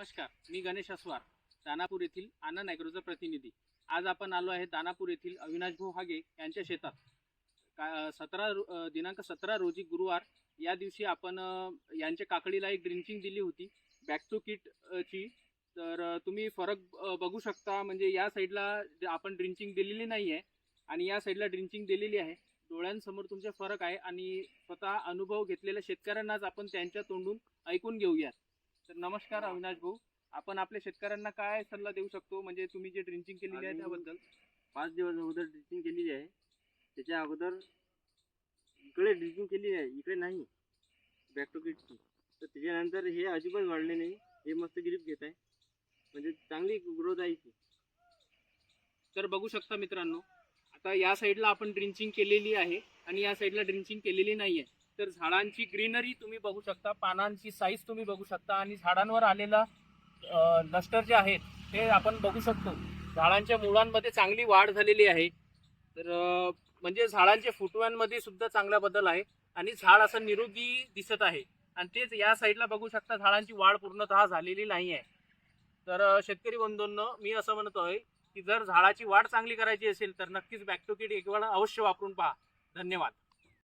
नमस्कार मी गणेश अस्वार दानापूर येथील आनंद ॲग्रोचा प्रतिनिधी. आज आपण आलो आहे दानापूर येथील अविनाश भाऊ हागे यांच्या शेतात. का सतरा दिनांक सतरा रोजी गुरुवार या दिवशी आपण यांच्या काकडीला एक ड्रिंचिंग दिली होती बॅक टू किट ची. तर तुम्ही फरक बघू शकता म्हणजे या साईडला आपण ड्रिंचिंग दिलेली नाही आहे आणि या साईडला ड्रिंचिंग दिलेली आहे. डोळ्यांसमोर तुमचे फरक आहे आणि स्वतः अनुभव घेतलेल्या शेतकऱ्यांनाच आपण त्यांच्या तोंडून ऐकून घेऊयात. नमस्कार अविनाश भाऊ. आपण आपल्या शेतकऱ्यांना काय सल्ला देऊ शकतो? म्हणजे तुम्ही जे ड्रिंचिंग केलेली आहे त्याबद्दल. पाच दिवस अगोदर ड्रिचिंग केलेली आहे. त्याच्या अगोदर इकडे ड्रिचिंग केली आहे इकडे नाही. बॅक टू किटची तर त्याच्यानंतर हे अजिबात वाढले नाही. हे मस्त ग्रीप घेत आहे. म्हणजे चांगली ग्रोथ आहे ती. तर बघू शकता मित्रांनो आता या साईडला आपण ड्रिंचिंग केलेली आहे आणि या साईडला ड्रिंचिंग केलेली नाही आहे तर झाडांची ग्रीनरी तुम्ही बघू शकता पानांची साईज तुम्ही बघू शकता आणि झाडांवर आलेला नस्टर जे आहेत ते आपण बघू शकतो. झाडांच्या मुळांमध्ये चांगली वाढ झालेली आहे. तर म्हणजे झाडांच्या फुटव्यांमध्ये सुद्धा चांगला बदल आहे आणि झाड असं निरोगी दिसत आहे. आणि तेच या साईडला बघू शकता झाडांची वाढ पूर्णतः झालेली नाही आहे. तर शेतकरी बंधूंना मी असं म्हणतो आहे की जर झाडाची वाढ चांगली करायची असेल तर नक्कीच बॅक टू किट एक वेळा अवश्य वापरून पहा. धन्यवाद.